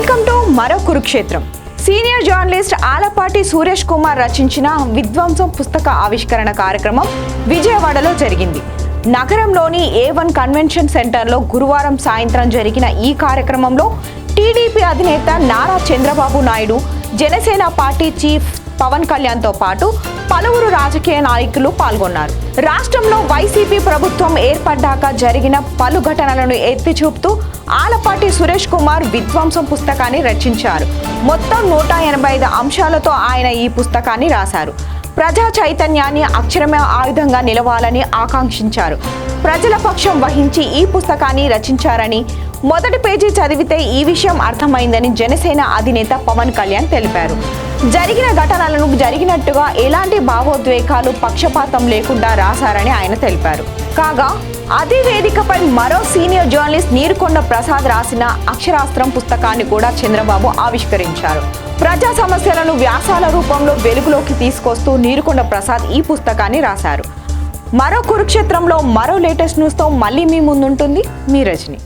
Welcome to మరో Kurukshetram. Senior journalist Alapati Suresh Kumar రచించిన విధ్వంసం పుస్తక ఆవిష్కరణ కార్యక్రమం విజయవాడలో జరిగింది. నగరంలోని ఏ వన్ కన్వెన్షన్ సెంటర్లో గురువారం సాయంత్రం జరిగిన ఈ కార్యక్రమంలో టీడీపీ అధినేత నారా చంద్రబాబు నాయుడు జనసేన పార్టీ చీఫ్ పవన్ కళ్యాణ్తో పాటు పలువురు రాజకీయ నాయకులు పాల్గొన్నారు. రాష్ట్రంలో వైసీపీ ప్రభుత్వం ఏర్పడ్డాక జరిగిన పలు ఘటనలను ఎత్తి చూపుతూ ఆలపాటి సురేష్ కుమార్ విధ్వంసం పుస్తకాన్ని రచించారు. మొత్తం నూట ఎనభై ఐదు అంశాలతో ఆయన ఈ పుస్తకాన్ని రాశారు. ప్రజా చైతన్యాన్ని అక్షరమే ఆయుధంగా నిలవాలని ఆకాంక్షించారు. ప్రజల పక్షం వహించి ఈ పుస్తకాన్ని రచించారని మొదటి పేజీ చదివితే ఈ విషయం అర్థమైందని జనసేన అధినేత పవన్ కళ్యాణ్ తెలిపారు. జరిగిన ఘటనలను జరిగినట్టుగా ఎలాంటి భావోద్వేగాలు పక్షపాతం లేకుండా రాశారని ఆయన తెలిపారు. కాగా అదే వేదికపై మరో సీనియర్ జర్నలిస్ట్ నీరుకొండ ప్రసాద్ రాసిన అక్షరాస్త్రం పుస్తకాన్ని కూడా చంద్రబాబు ఆవిష్కరించారు. ప్రజా సమస్యలను వ్యాసాల రూపంలో వెలుగులోకి తీసుకొస్తూ నీరుకొండ ప్రసాద్ ఈ పుస్తకాన్ని రాశారు. మరో కురుక్షేత్రంలో మరో లేటెస్ట్ న్యూస్తో మళ్ళీ మీ ముందుంటుంది మీ రజని.